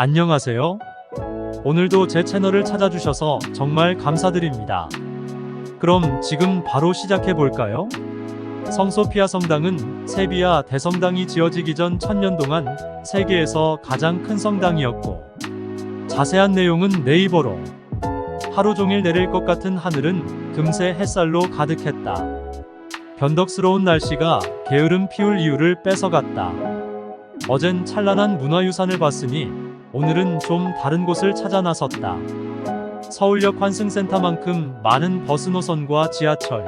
안녕하세요. 오늘도 제 채널을 찾아주셔서 정말 감사드립니다. 그럼 지금 바로 시작해 볼까요? 성소피아 성당은 세비야 대성당이 지어지기 전 천년 동안 세계에서 가장 큰 성당이었고 자세한 내용은 네이버로 하루 종일 내릴 것 같은 하늘은 금세 햇살로 가득했다. 변덕스러운 날씨가 게으름 피울 이유를 뺏어갔다. 어젠 찬란한 문화유산을 봤으니 오늘은 좀 다른 곳을 찾아 나섰다. 서울역 환승센터만큼 많은 버스 노선과 지하철,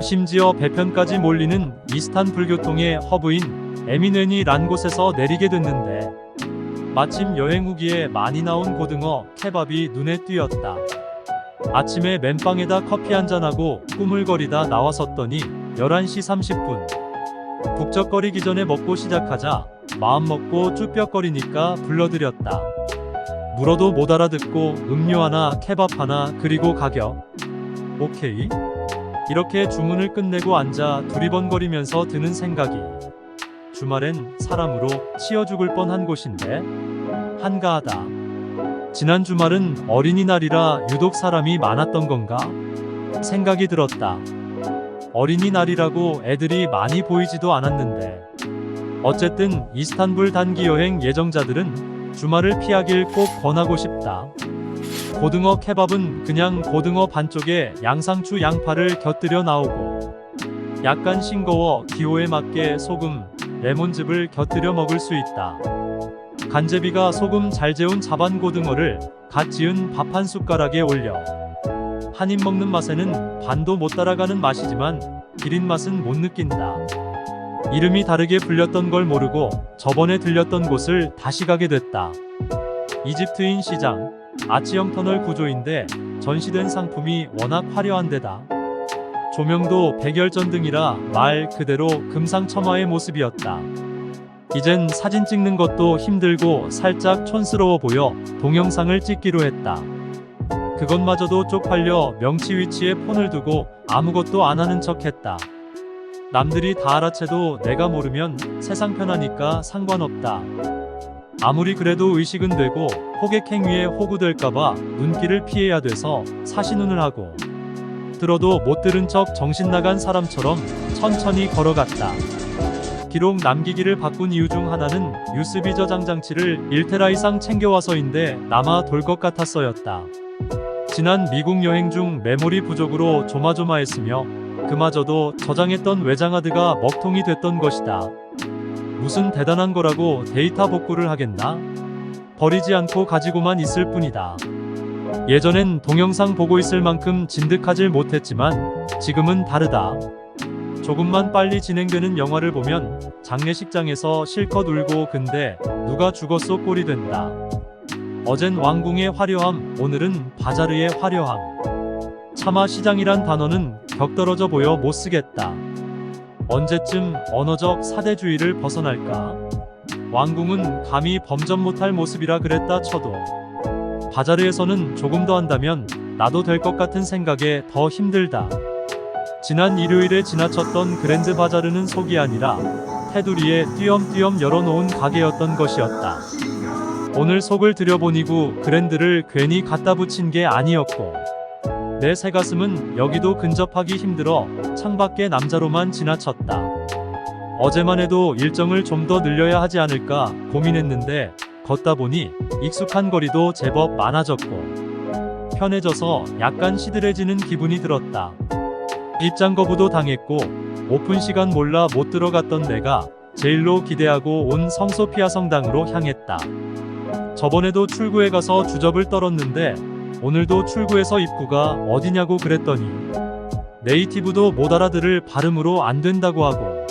심지어 배편까지 몰리는 이스탄불 교통의 허브인 에미넨이란 곳에서 내리게 됐는데 마침 여행 후기에 많이 나온 고등어 케밥이 눈에 띄었다. 아침에 맨빵에다 커피 한잔하고 꾸물거리다 나와섰더니 11시 30분. 북적거리기 전에 먹고 시작하자 마음 먹고 쭈뼛거리니까 불러드렸다. 물어도 못 알아듣고 음료 하나, 케밥 하나, 그리고 가격. 오케이. 이렇게 주문을 끝내고 앉아 두리번거리면서 드는 생각이 주말엔 사람으로 치여 죽을 뻔한 곳인데 한가하다. 지난 주말은 어린이날이라 유독 사람이 많았던 건가? 생각이 들었다. 어린이날이라고 애들이 많이 보이지도 않았는데 어쨌든 이스탄불 단기 여행 예정자들은 주말을 피하길 꼭 권하고 싶다. 고등어 케밥은 그냥 고등어 반쪽에 양상추 양파를 곁들여 나오고 약간 싱거워 기호에 맞게 소금, 레몬즙을 곁들여 먹을 수 있다. 간제비가 소금 잘 재운 자반 고등어를 갓 지은 밥 한 숟가락에 올려 한 입 먹는 맛에는 반도 못 따라가는 맛이지만 기린 맛은 못 느낀다. 이름이 다르게 불렸던 걸 모르고 저번에 들렸던 곳을 다시 가게 됐다. 이집트인 시장, 아치형 터널 구조인데 전시된 상품이 워낙 화려한 데다. 조명도 백열전등이라 말 그대로 금상첨화의 모습이었다. 이젠 사진 찍는 것도 힘들고 살짝 촌스러워 보여 동영상을 찍기로 했다. 그것마저도 쪽팔려 명치 위치에 폰을 두고 아무것도 안 하는 척 했다. 남들이 다 알아채도 내가 모르면 세상 편하니까 상관없다. 아무리 그래도 의식은 되고 호객 행위에 호구될까봐 눈길을 피해야 돼서 사시눈을 하고 들어도 못 들은 척 정신 나간 사람처럼 천천히 걸어갔다. 기록 남기기를 바꾼 이유 중 하나는 USB 저장 장치를 1테라 이상 챙겨와서인데 남아 돌 것 같았어였다. 지난 미국 여행 중 메모리 부족으로 조마조마했으며 그마저도 저장했던 외장하드가 먹통이 됐던 것이다. 무슨 대단한 거라고 데이터 복구를 하겠나? 버리지 않고 가지고만 있을 뿐이다. 예전엔 동영상 보고 있을 만큼 진득하질 못했지만 지금은 다르다. 조금만 빨리 진행되는 영화를 보면 장례식장에서 실컷 울고 근데 누가 죽었어 꼴이 된다. 어젠 왕궁의 화려함, 오늘은 바자르의 화려함. 차마 시장이란 단어는 격떨어져 보여 못 쓰겠다. 언제쯤 언어적 사대주의를 벗어날까? 왕궁은 감히 범접 못할 모습이라 그랬다 쳐도 바자르에서는 조금 더 한다면 나도 될 것 같은 생각에 더 힘들다. 지난 일요일에 지나쳤던 그랜드 바자르는 속이 아니라 테두리에 띄엄띄엄 열어놓은 가게였던 것이었다. 오늘 속을 들여보니고 그랜드를 괜히 갖다 붙인 게 아니었고 내 새가슴은 여기도 근접하기 힘들어 창밖에 남자로만 지나쳤다. 어제만 해도 일정을 좀 더 늘려야 하지 않을까 고민했는데 걷다 보니 익숙한 거리도 제법 많아졌고 편해져서 약간 시들해지는 기분이 들었다. 입장 거부도 당했고 오픈 시간 몰라 못 들어갔던 내가 제일로 기대하고 온 성소피아 성당으로 향했다. 저번에도 출구에 가서 주접을 떨었는데 오늘도 출구에서 입구가 어디냐고 그랬더니 네이티브도 못 알아들을 발음으로 안 된다고 하고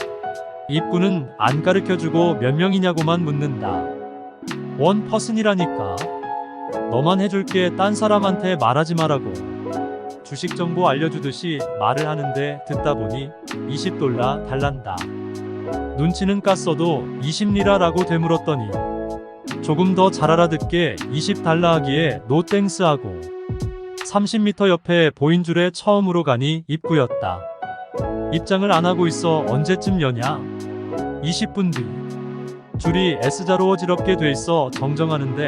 입구는 안 가르쳐주고 몇 명이냐고만 묻는다. 원 퍼슨이라니까. 너만 해줄게 딴 사람한테 말하지 말라고. 주식 정보 알려주듯이 말을 하는데 듣다 보니 20돌라 달란다. 눈치는 깠어도 20리라라고 되물었더니 조금 더 잘 알아듣게 20달러 하기에 노 땡스 하고 30m 옆에 보인 줄에 처음으로 가니 입구였다. 입장을 안 하고 있어 언제쯤 여냐? 20분 뒤. 줄이 S자로 어지럽게 돼 있어 정정하는데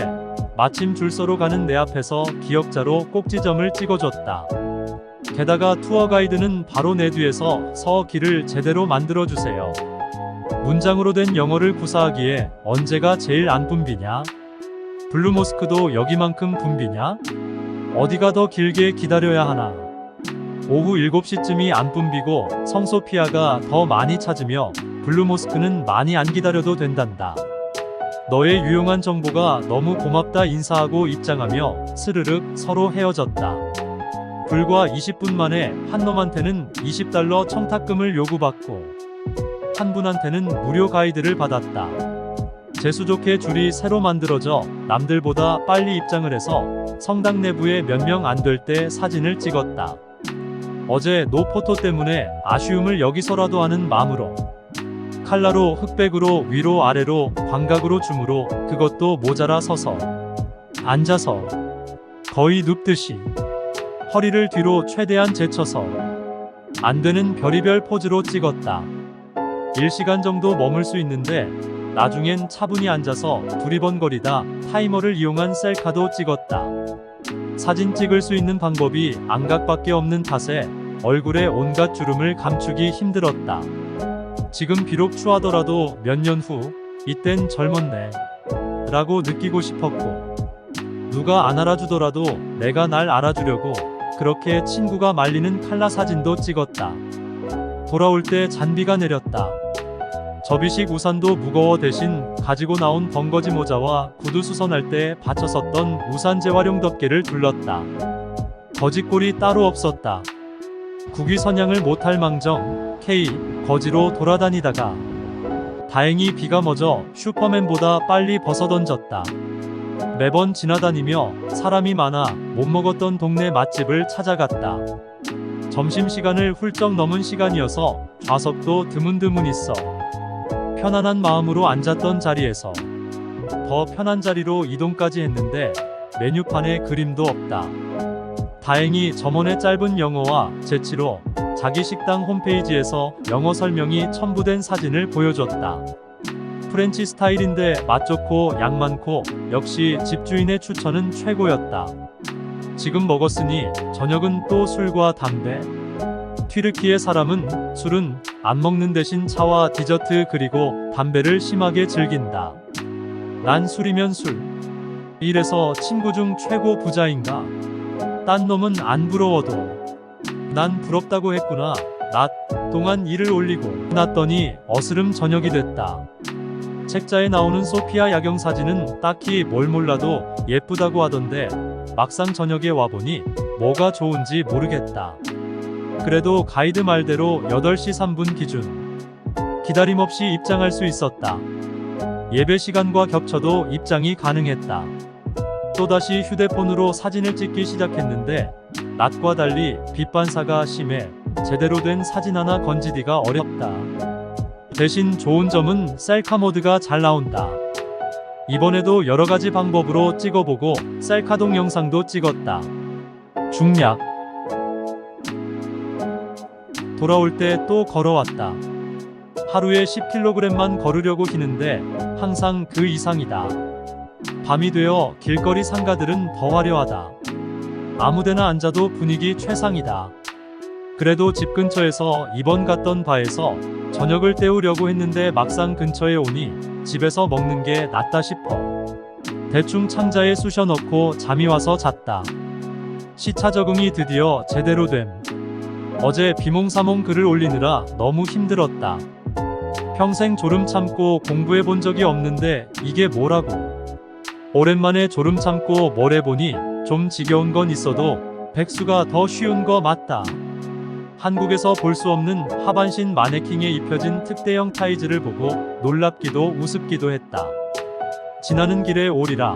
마침 줄서로 가는 내 앞에서 기역자로 꼭지점을 찍어줬다. 게다가 투어 가이드는 바로 내 뒤에서 서 길을 제대로 만들어주세요. 문장으로 된 영어를 구사하기에 언제가 제일 안 붐비냐? 블루모스크도 여기만큼 붐비냐? 어디가 더 길게 기다려야 하나? 오후 7시쯤이 안 붐비고 성소피아가 더 많이 찾으며 블루모스크는 많이 안 기다려도 된단다. 너의 유용한 정보가 너무 고맙다 인사하고 입장하며 스르륵 서로 헤어졌다. 불과 20분 만에 한 놈한테는 20달러 청탁금을 요구받고 한 분한테는 무료 가이드를 받았다. 재수 좋게 줄이 새로 만들어져 남들보다 빨리 입장을 해서 성당 내부에 몇 명 안 될 때 사진을 찍었다. 어제 노포토 때문에 아쉬움을 여기서라도 하는 마음으로 칼라로 흑백으로 위로 아래로 광각으로 줌으로 그것도 모자라 서서 앉아서 거의 눕듯이 허리를 뒤로 최대한 제쳐서 안 되는 별의별 포즈로 찍었다. 1시간 정도 머물 수 있는데 나중엔 차분히 앉아서 두리번거리다 타이머를 이용한 셀카도 찍었다. 사진 찍을 수 있는 방법이 안각밖에 없는 탓에 얼굴에 온갖 주름을 감추기 힘들었다. 지금 비록 추하더라도 몇 년 후 이땐 젊었네 라고 느끼고 싶었고 누가 안 알아주더라도 내가 날 알아주려고 그렇게 친구가 말리는 칼라 사진도 찍었다. 돌아올 때 잔비가 내렸다. 접이식 우산도 무거워 대신 가지고 나온 벙거지 모자와 구두 수선할 때 받쳐 썼던 우산 재활용 덮개를 둘렀다. 거짓골이 따로 없었다. 국위 선양을 못할 망정 K 거지로 돌아다니다가 다행히 비가 멎어 슈퍼맨보다 빨리 벗어던졌다. 매번 지나다니며 사람이 많아 못 먹었던 동네 맛집을 찾아갔다. 점심시간을 훌쩍 넘은 시간이어서 좌석도 드문드문 있어 편안한 마음으로 앉았던 자리에서 더 편한 자리로 이동까지 했는데 메뉴판에 그림도 없다. 다행히 점원의 짧은 영어와 재치로 자기 식당 홈페이지에서 영어 설명이 첨부된 사진을 보여줬다. 프렌치 스타일인데 맛 좋고 양 많고 역시 집주인의 추천은 최고였다. 지금 먹었으니 저녁은 또 술과 담배. 튀르키의 사람은 술은 안 먹는 대신 차와 디저트 그리고 담배를 심하게 즐긴다. 난 술이면 술. 이래서 친구 중 최고 부자인가? 딴 놈은 안 부러워도. 난 부럽다고 했구나. 낮 동안 일을 올리고 났더니 어스름 저녁이 됐다. 책자에 나오는 소피아 야경 사진은 딱히 뭘 몰라도 예쁘다고 하던데 막상 저녁에 와보니 뭐가 좋은지 모르겠다. 그래도 가이드 말대로 8시 3분 기준. 기다림 없이 입장할 수 있었다. 예배 시간과 겹쳐도 입장이 가능했다. 또다시 휴대폰으로 사진을 찍기 시작했는데 낮과 달리 빛 반사가 심해 제대로 된 사진 하나 건지기가 어렵다. 대신 좋은 점은 셀카 모드가 잘 나온다. 이번에도 여러 가지 방법으로 찍어보고 셀카 동 영상도 찍었다. 중략. 돌아올 때 또 걸어왔다. 하루에 10kg만 걸으려고 hi는데 항상 그 이상이다. 밤이 되어 길거리 상가들은 더 화려하다. 아무데나 앉아도 분위기 최상이다. 그래도 집 근처에서 이번 갔던 바에서 저녁을 때우려고 했는데 막상 근처에 오니 집에서 먹는 게 낫다 싶어. 대충 창자에 쑤셔 넣고 잠이 와서 잤다. 시차 적응이 드디어 제대로 됨. 어제 비몽사몽 글을 올리느라 너무 힘들었다. 평생 졸음 참고 공부해 본 적이 없는데 이게 뭐라고. 오랜만에 졸음 참고 뭘 해보니 좀 지겨운 건 있어도 백수가 더 쉬운 거 맞다. 한국에서 볼 수 없는 하반신 마네킹에 입혀진 특대형 타이즈를 보고 놀랍기도 우습기도 했다. 지나는 길에 오리라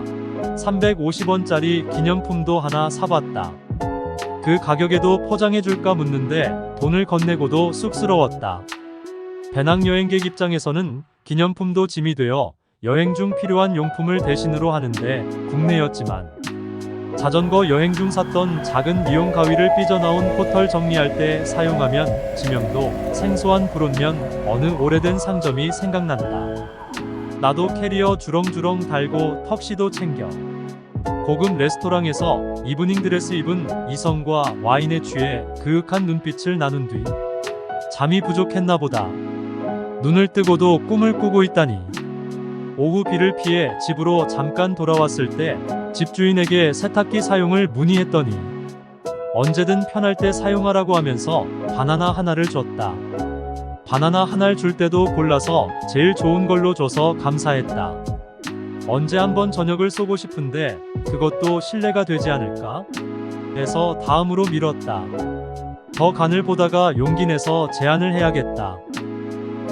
350원짜리 기념품도 하나 사봤다. 그 가격에도 포장해줄까 묻는데 돈을 건네고도 쑥스러웠다. 배낭여행객 입장에서는 기념품도 짐이 되어 여행 중 필요한 용품을 대신으로 하는데 국내였지만 자전거 여행 중 샀던 작은 미용 가위를 삐져나온 포털 정리할 때 사용하면 지명도 생소한 불온면 어느 오래된 상점이 생각난다. 나도 캐리어 주렁주렁 달고 턱시도 챙겨. 고급 레스토랑에서 이브닝 드레스 입은 이성과 와인에 취해 그윽한 눈빛을 나눈 뒤 잠이 부족했나 보다. 눈을 뜨고도 꿈을 꾸고 있다니. 오후 비를 피해 집으로 잠깐 돌아왔을 때 집주인에게 세탁기 사용을 문의했더니 언제든 편할 때 사용하라고 하면서 바나나 하나를 줬다. 바나나 하나를 줄 때도 골라서 제일 좋은 걸로 줘서 감사했다. 언제 한번 저녁을 쏘고 싶은데 그것도 신뢰가 되지 않을까? 해서 다음으로 미뤘다. 더 간을 보다가 용기 내서 제안을 해야겠다.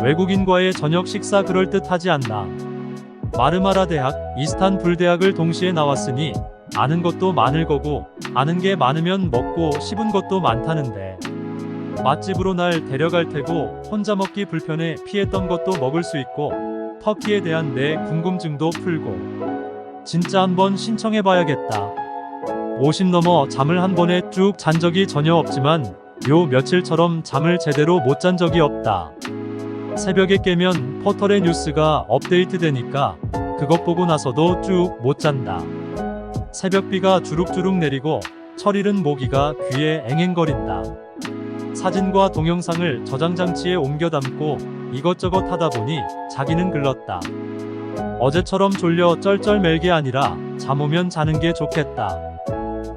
외국인과의 저녁 식사 그럴듯하지 않나. 마르마라 대학, 이스탄불 대학을 동시에 나왔으니 아는 것도 많을 거고 아는 게 많으면 먹고 씹은 것도 많다는데 맛집으로 날 데려갈 테고 혼자 먹기 불편해 피했던 것도 먹을 수 있고 터키에 대한 내 궁금증도 풀고 진짜 한번 신청해 봐야겠다. 50 넘어 잠을 한 번에 쭉 잔 적이 전혀 없지만 요 며칠처럼 잠을 제대로 못 잔 적이 없다. 새벽에 깨면 포털의 뉴스가 업데이트 되니까 그것 보고 나서도 쭉 못 잔다. 새벽비가 주룩주룩 내리고 철이른 모기가 귀에 앵앵거린다. 사진과 동영상을 저장 장치에 옮겨 담고 이것저것 하다 보니 자기는 글렀다. 어제처럼 졸려 쩔쩔 멜게 아니라 잠 오면 자는 게 좋겠다.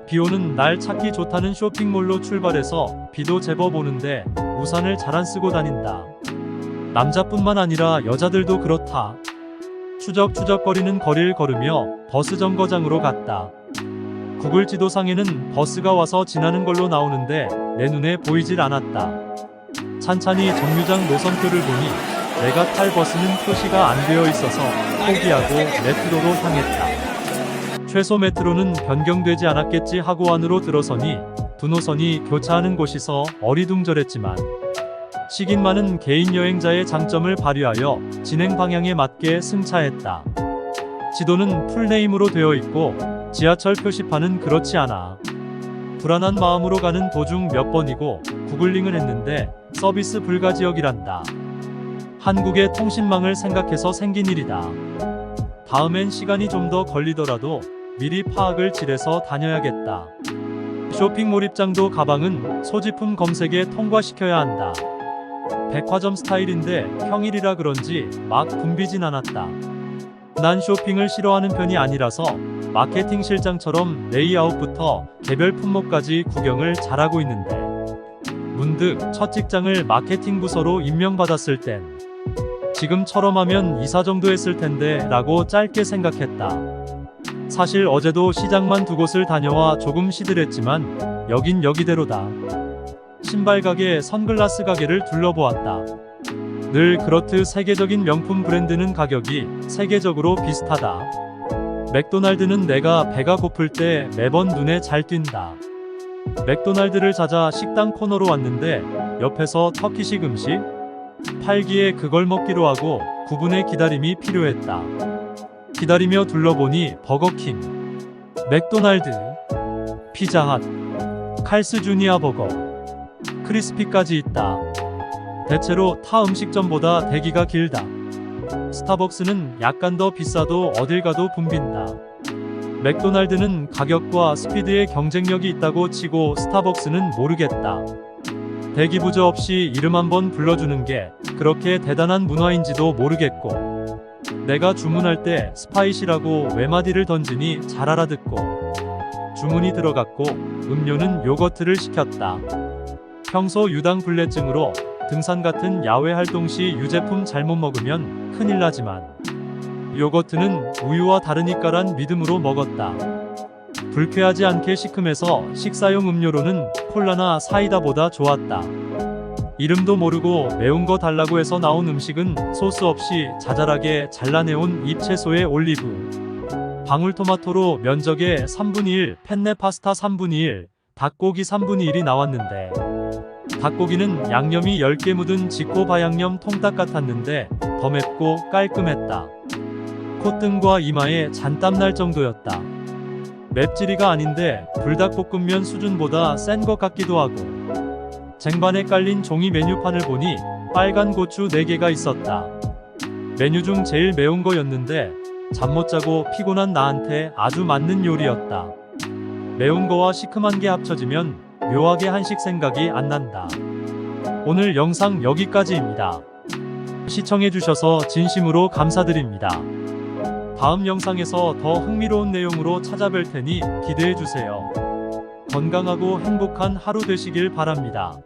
비 오는 날 찾기 좋다는 쇼핑몰로 출발해서 비도 제법 오는데 우산을 잘 안 쓰고 다닌다. 남자뿐만 아니라 여자들도 그렇다. 추적추적거리는 거리를 걸으며 버스 정거장으로 갔다. 구글 지도상에는 버스가 와서 지나는 걸로 나오는데 내 눈에 보이질 않았다. 찬찬히 정류장 노선표를 보니 내가 탈 버스는 표시가 안 되어 있어서 포기하고 메트로로 향했다. 최소 메트로는 변경되지 않았겠지 하고 안으로 들어서니 두 노선이 교차하는 곳이서 어리둥절했지만 식인 많은 개인 여행자의 장점을 발휘하여 진행 방향에 맞게 승차했다. 지도는 풀네임으로 되어 있고 지하철 표시판은 그렇지 않아. 불안한 마음으로 가는 도중 몇 번이고 구글링을 했는데 서비스 불가 지역이란다. 한국의 통신망을 생각해서 생긴 일이다. 다음엔 시간이 좀 더 걸리더라도 미리 파악을 질해서 다녀야겠다. 쇼핑 몰 입장도 가방은 소지품 검색에 통과시켜야 한다. 백화점 스타일인데 평일이라 그런지 막 붐비진 않았다. 난 쇼핑을 싫어하는 편이 아니라서 마케팅 실장처럼 레이아웃부터 개별 품목까지 구경을 잘하고 있는데 문득 첫 직장을 마케팅 부서로 임명받았을 땐 지금처럼 하면 이사 정도 했을 텐데 라고 짧게 생각했다. 사실 어제도 시장만 두 곳을 다녀와 조금 시들했지만 여긴 여기대로다. 신발 가게, 선글라스 가게를 둘러보았다. 늘 그렇듯 세계적인 명품 브랜드는 가격이 세계적으로 비슷하다. 맥도날드는 내가 배가 고플 때 매번 눈에 잘 띈다. 맥도날드를 찾아 식당 코너로 왔는데 옆에서 터키식 음식 팔기에 그걸 먹기로 하고 9분의 기다림이 필요했다. 기다리며 둘러보니 버거킹, 맥도날드, 피자핫, 칼스 주니아 버거, 크리스피까지 있다. 대체로 타 음식점보다 대기가 길다. 스타벅스는 약간 더 비싸도 어딜 가도 붐빈다. 맥도날드는 가격과 스피드의 경쟁력이 있다고 치고 스타벅스는 모르겠다. 대기 부저 없이 이름 한번 불러주는 게 그렇게 대단한 문화인지도 모르겠고 내가 주문할 때 스파이시라고 외마디를 던지니 잘 알아듣고 주문이 들어갔고 음료는 요거트를 시켰다. 평소 유당 불내증으로 등산 같은 야외 활동 시 유제품 잘못 먹으면 큰일 나지만 요거트는 우유와 다르니까란 믿음으로 먹었다. 불쾌하지 않게 시큼해서 식사용 음료로는 콜라나 사이다보다 좋았다. 이름도 모르고 매운 거 달라고 해서 나온 음식은 소스 없이 자잘하게 잘라내온 잎채소에 올리브, 방울토마토로 면적의 3분의 1, 펜네 파스타 3분의 1, 닭고기 3분의 1이 나왔는데 닭고기는 양념이 10개 묻은 지코바 양념 통닭 같았는데 더 맵고 깔끔했다. 콧등과 이마에 잔땀 날 정도였다. 맵찔이가 아닌데 불닭볶음면 수준보다 센 것 같기도 하고 쟁반에 깔린 종이 메뉴판을 보니 빨간 고추 4개가 있었다. 메뉴 중 제일 매운 거였는데 잠 못 자고 피곤한 나한테 아주 맞는 요리였다. 매운 거와 시큼한 게 합쳐지면 묘하게 한식 생각이 안 난다. 오늘 영상 여기까지입니다. 시청해주셔서 진심으로 감사드립니다. 다음 영상에서 더 흥미로운 내용으로 찾아뵐 테니 기대해주세요. 건강하고 행복한 하루 되시길 바랍니다.